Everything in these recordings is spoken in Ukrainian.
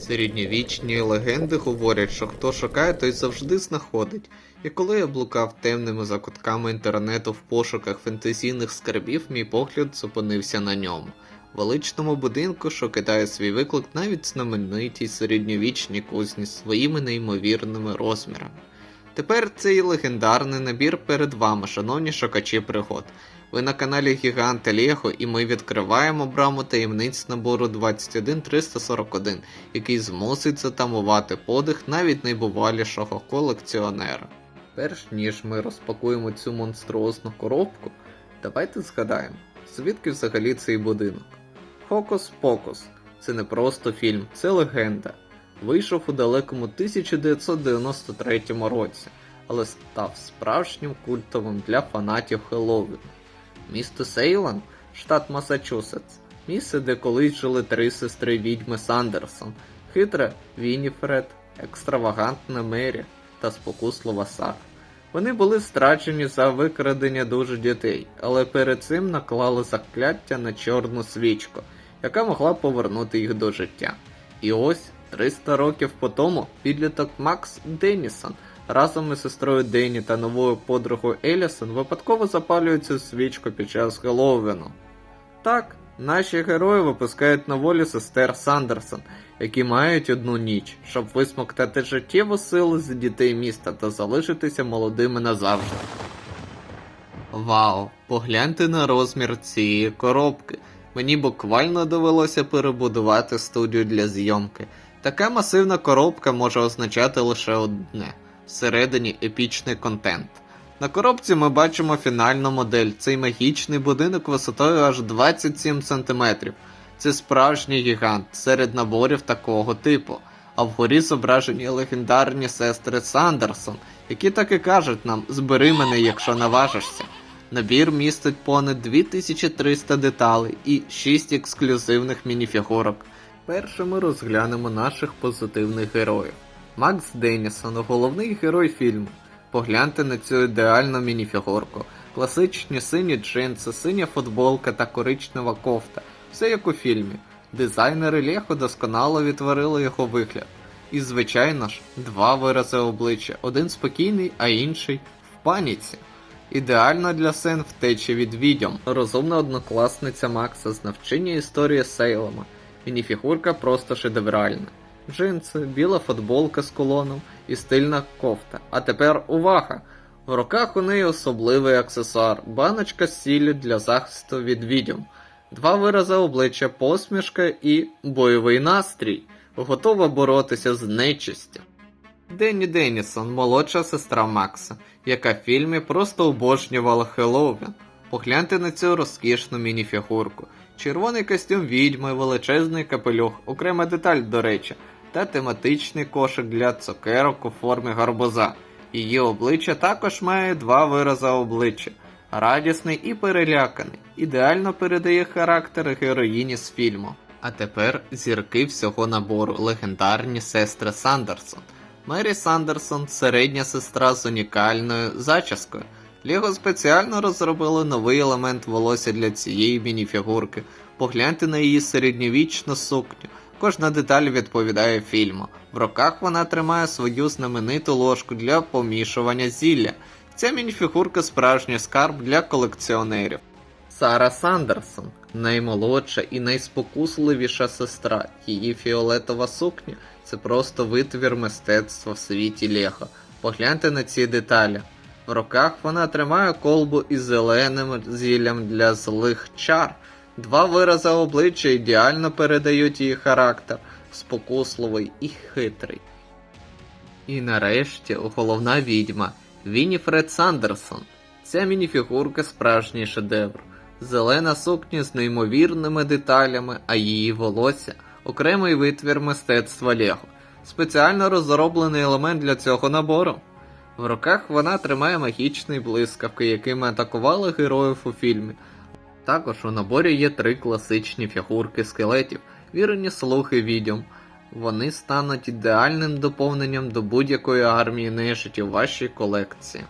Середньовічні легенди говорять, що хто шукає, той завжди знаходить. І коли я блукав темними закутками інтернету в пошуках фентезійних скарбів, мій погляд зупинився на ньому. Величному будинку, що кидає свій виклик навіть знаменитій середньовічній кузні своїми неймовірними розмірами. Тепер цей легендарний набір перед вами, шановні шукачі пригод. Ви на каналі Гігант Лего і ми відкриваємо браму таємниць набору 21341, який змусить затамувати подих навіть найбувалішого колекціонера. Перш ніж ми розпакуємо цю монструозну коробку, давайте згадаємо, звідки взагалі цей будинок. Хокус Покус це не просто фільм, це легенда. Вийшов у далекому 1993 році, але став справжнім культовим для фанатів Хеллоуіну. Місто Сейлан, штат Масачусетс, місце, де колись жили три сестри відьми Сандерсон, хитра Вініфред, екстравагантна Мері та спокуслива Сара. Вони були страчені за викрадення дуже дітей, але перед цим наклали закляття на чорну свічку, яка могла повернути їх до життя. І ось 300 років по тому підліток Макс Деннісон разом із сестрою Денні та новою подругою Елісон випадково запалюють цю свічку під час Хеллоуіну. Так, наші герої випускають на волю сестер Сандерсон, які мають одну ніч, щоб висмоктати життєву силу з дітей міста та залишитися молодими назавжди. Вау, погляньте на розмір цієї коробки. Мені буквально довелося перебудувати студію для зйомки. Така масивна коробка може означати лише одне всередині епічний контент. На коробці ми бачимо фінальну модель, цей магічний будинок висотою аж 27 см. Це справжній гігант серед наборів такого типу. А вгорі зображені легендарні сестри Сандерсон, які так і кажуть нам збери мене, якщо наважишся. Набір містить понад 2300 деталей і 6 ексклюзивних мініфігурок. Першими розглянемо наших позитивних героїв. Макс Деннісон, головний герой фільму. Погляньте на цю ідеальну мініфігурку. Класичні сині джинси, синя футболка та коричнева кофта. Все як у фільмі. Дизайнери Лего досконало відтворили його вигляд. І, звичайно ж, два вирази обличчя: один спокійний, а інший в паніці. Ідеально для сцен втечі від відьом. Розумна однокласниця Макса з навчання історії Сейлема. Мініфігурка просто шедевральна. Джинси, біла футболка з колоном і стильна кофта. А тепер увага! В руках у неї особливий аксесуар, баночка з сіллю для захисту від відьом, два вирази обличчя, посмішка і бойовий настрій, готова боротися з нечистю. Денні Деннісон, молодша сестра Макса, яка в фільмі просто обожнювала Хеллоуін. Погляньте на цю розкішну мініфігурку. Червоний костюм відьми, величезний капелюх, окрема деталь, до речі, та тематичний кошик для цукерок у формі гарбуза. Її обличчя також має два вирази обличчя радісний і переляканий, ідеально передає характер героїні з фільму. А тепер зірки всього набору легендарні сестри Сандерсон. Мері Сандерсон середня сестра з унікальною зачіскою. Лего спеціально розробили новий елемент волосся для цієї мініфігурки. Погляньте на її середньовічну сукню. Кожна деталь відповідає фільму. В руках вона тримає свою знамениту ложку для помішування зілля. Ця мініфігурка справжній скарб для колекціонерів. Сара Сандерсон наймолодша і найспокусливіша сестра. Її фіолетова сукня це просто витвір мистецтва в світі Лего. Погляньте на ці деталі. В руках вона тримає колбу із зеленим зіллям для злих чар. Два вирази обличчя ідеально передають її характер, спокусливий і хитрий. І нарешті головна відьма Вініфред Сандерсон. Ця мініфігурка справжній шедевр. Зелена сукня з неймовірними деталями, а її волосся окремий витвір мистецтва Лего. Спеціально розроблений елемент для цього набору. В руках вона тримає магічний блискавки, якими атакували героїв у фільмі. Також у наборі є три класичні фігурки скелетів, вірені слухи відьом. Вони стануть ідеальним доповненням до будь-якої армії нежиті в вашій колекції.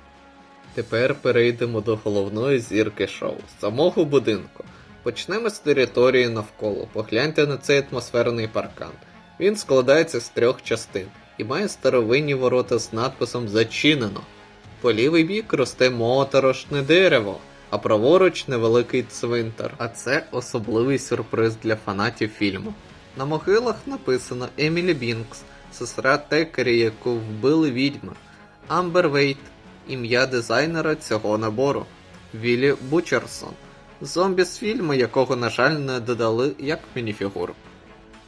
Тепер перейдемо до головної зірки шоу самого будинку. Почнемо з території навколо. Погляньте на цей атмосферний паркан. Він складається з трьох частин і має старовинні ворота з надписом Зачинено. По лівий бік росте моторошне дерево, а праворуч невеликий цвинтар. А це особливий сюрприз для фанатів фільму. На могилах написано Емілі Бінкс, сестра Текері, яку вбили відьми, Амбер Вейт, ім'я дизайнера цього набору, Віллі Бучерсон, зомбі з фільму, якого, на жаль, не додали як мініфігуру.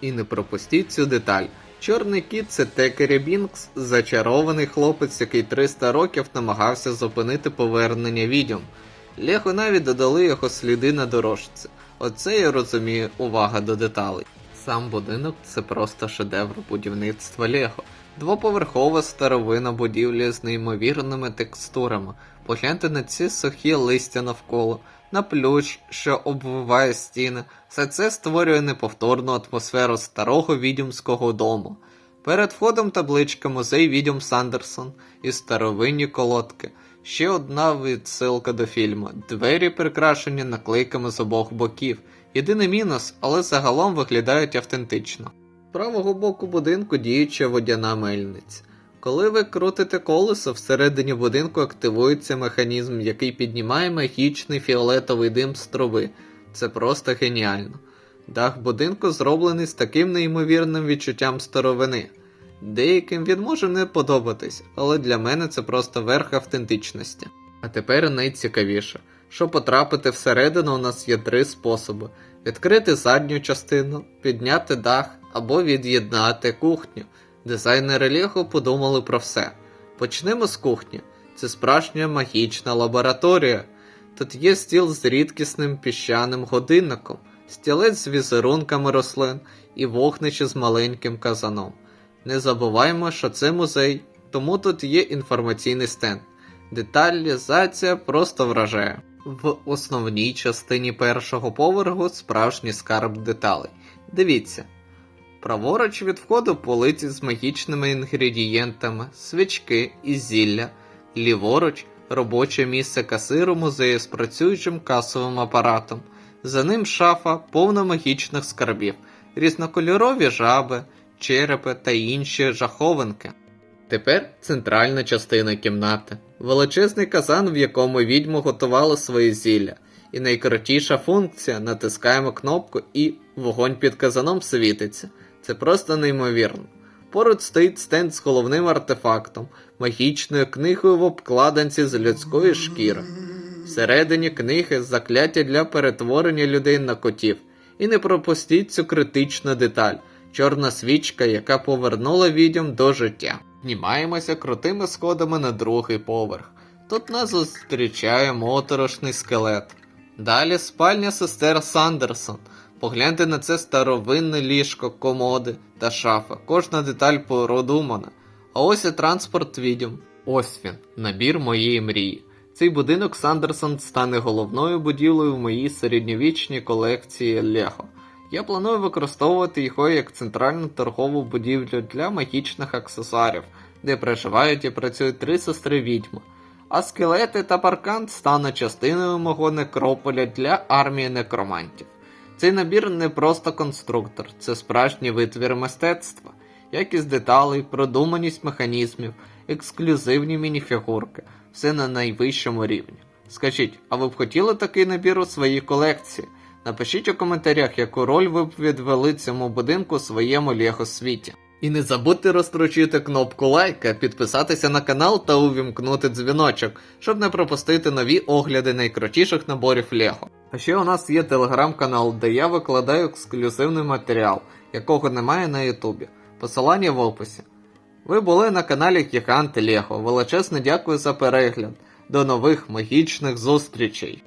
І не пропустіть цю деталь. Чорний кіт це Текері Бінкс, зачарований хлопець, який 300 років намагався зупинити повернення відьом. Лего навіть додали його сліди на дорожці. Оце я розумію увага до деталей. Сам будинок це просто шедевр будівництва Лего. Двоповерхова старовина будівлі з неймовірними текстурами. Погляньте на ці сухі листя навколо, на плющ, що обвиває стіни. Все це створює неповторну атмосферу старого відьомського дому. Перед входом табличка музей відьом Сандерсон і старовинні колодки. Ще одна відсилка до фільму. Двері прикрашені наклейками з обох боків. Єдиний мінус, але загалом виглядають автентично. З правого боку будинку діюча водяна мельниця. Коли ви крутите колесо, всередині будинку активується механізм, який піднімає магічний фіолетовий дим з труби. Це просто геніально. Дах будинку зроблений з таким неймовірним відчуттям старовини. Деяким він може не подобатись, але для мене це просто верх автентичності. А тепер найцікавіше. Щоб потрапити всередину, у нас є три способи: відкрити задню частину, підняти дах або від'єднати кухню. Дизайнери Лего подумали про все. Почнемо з кухні. Це справжня магічна лабораторія. Тут є стіл з рідкісним піщаним годинником, стілець з візерунками рослин і вогнище з маленьким казаном. Не забуваємо, що це музей, тому тут є інформаційний стенд. Деталізація просто вражає. В основній частині першого поверху справжній скарб деталей. Дивіться. Праворуч від входу полиці з магічними інгредієнтами, свічки і зілля, ліворуч робоче місце касиру музею з працюючим касовим апаратом. За ним шафа повна магічних скарбів, різнокольорові жаби, черепи та інші жаховинки. Тепер центральна частина кімнати, величезний казан, в якому відьму готували свої зілля. І найкрутіша функція натискаємо кнопку і вогонь під казаном світиться. Це просто неймовірно. Поруч стоїть стенд з головним артефактом, магічною книгою в обкладинці з людської шкіри. Всередині книги закляття для перетворення людей на котів. І не пропустіть цю критичну деталь чорна свічка, яка повернула відьом до життя. Знімаємося крутими сходами на другий поверх. Тут нас зустрічає моторошний скелет. Далі спальня сестер Сандерсон. Погляньте на це старовинне ліжко, комоди та шафа. Кожна деталь продумана. А ось і транспорт відьом. Ось він, набір моєї мрії. Цей будинок Сандерсон стане головною будівлею в моїй середньовічній колекції Лего. Я планую використовувати його як центральну торгову будівлю для магічних аксесуарів, де проживають і працюють три сестри відьми. А скелети та паркан стануть частиною мого некрополя для армії некромантів. Цей набір не просто конструктор, це справжній витвір мистецтва, якість деталей, продуманість механізмів, ексклюзивні мініфігурки, все на найвищому рівні. Скажіть, а ви б хотіли такий набір у своїй колекції? Напишіть у коментарях, яку роль ви б відвели цьому будинку у своєму Лего світі. І не забудьте розтручити кнопку лайка, підписатися на канал та увімкнути дзвіночок, щоб не пропустити нові огляди найкрутіших наборів Лего. А ще у нас є телеграм-канал, де я викладаю ексклюзивний матеріал, якого немає на Ютубі. Посилання в описі. Ви були на каналі Гігант Лего. Величезне дякую за перегляд. До нових магічних зустрічей!